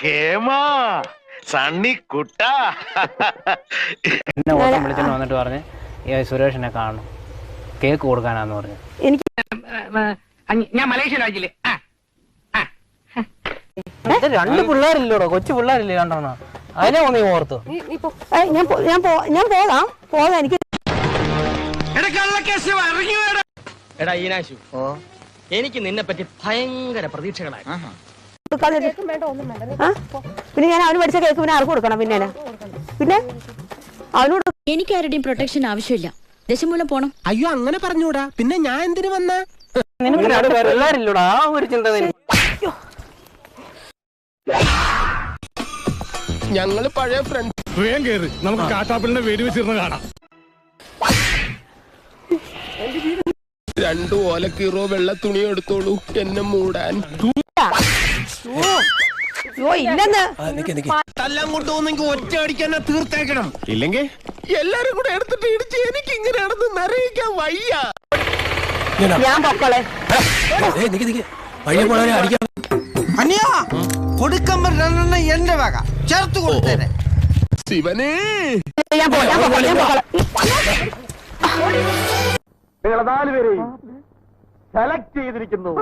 കേമാ സണ്ണിക്കുട്ട. എന്നെ ഓട്ടം വിളിച്ചോണ്ട് വന്നിട്ട് പറഞ്ഞ് ഈ സുരേഷിനെ കാണണം. കേക്ക് കൊടുക്കാനാന്ന് പറഞ്ഞു. എനിക്ക് ഞാൻ മലേഷ്യ രാജ്യത്തിൽ ആ രണ്ട് പിള്ളേരില്ലോടോ? കൊച്ചു പിള്ളേരില്ലേ രണ്ടെണ്ണം? അതിനെ ഒന്ന് നീ ഓർത്തു ഞാൻ ഞാൻ ഞാൻ പോകാം. പോകാം എനിക്ക് എടാ ഈനാശു. എനിക്ക് നിന്നെ പറ്റി ഭയങ്കര പ്രതീക്ഷകളായി? പിന്നെ ഞാൻ അവന് പഠിച്ച കേക്ക് പിന്നെ ആർക്ക് കൊടുക്കണം പിന്നെ പിന്നെ? അവനോട് എനിക്ക് ആരുടെയും പ്രൊട്ടക്ഷൻ ആവശ്യമില്ല. ദശമൂലം പോണം. അയ്യോ അങ്ങനെ പറഞ്ഞൂടാ. പിന്നെ ഞാൻ എന്തിനു വന്ന? ഞങ്ങൾ പഴയ ഫ്രണ്ട് വേഗം കേറി. നമുക്ക് കാട്ടാപ്പിളിനെ വേര് വെച്ചിരുന്ന് കാണാം. രണ്ടു ഓലക്കീറോ വെള്ള തുണി എടുത്തോളൂ. എന്നെ മൂടാൻ. അയ്യോ ഇല്ലെന്ന് തല്ലാൻ കൊണ്ടുപോകുന്നെങ്കിൽ ഒറ്റ അടിക്കാൻ തീർത്തേക്കണം ഇല്ലെങ്കിൽ എല്ലാരും കൂടെ എടുത്തിട്ട് ഇടിച്ച് എനിക്ക് ഇങ്ങനെ നടന്ന് നിറയിക്കാൻ വയ്യ ഞാൻ പൊക്കളെ അനിയാ കൊടുക്കുമ്പോ രണ്ടെണ്ണം എന്റെ വക ചേർത്ത് കൊടുത്തേനെ ശിവനേ. നിങ്ങളെ നാലുപേരെയും സെലക്ട് ചെയ്തിരിക്കുന്നു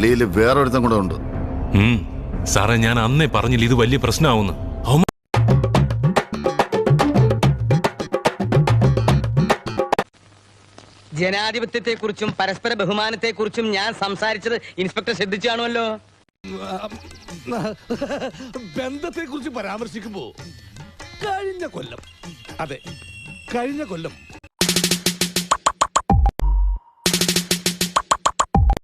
വെളിയിൽ വേറൊരുത്തം കൂടെ ഉണ്ട്. സാറേ ഞാൻ അന്നേ പറഞ്ഞില്ല ഇത് വലിയ പ്രശ്നമാവുന്നു. ജനാധിപത്യത്തെ ജനാധിപത്യത്തെക്കുറിച്ചും പരസ്പര ബഹുമാനത്തെക്കുറിച്ചും ഞാൻ സംസാരിച്ചത് ഇൻസ്പെക്ടർ ശ്രദ്ധിച്ചു കാണുമല്ലോ ബന്ധത്തെ കുറിച്ച് പരാമർശിക്കുമ്പോ കഴിഞ്ഞ കൊല്ലം. അതെ കഴിഞ്ഞ കൊല്ലം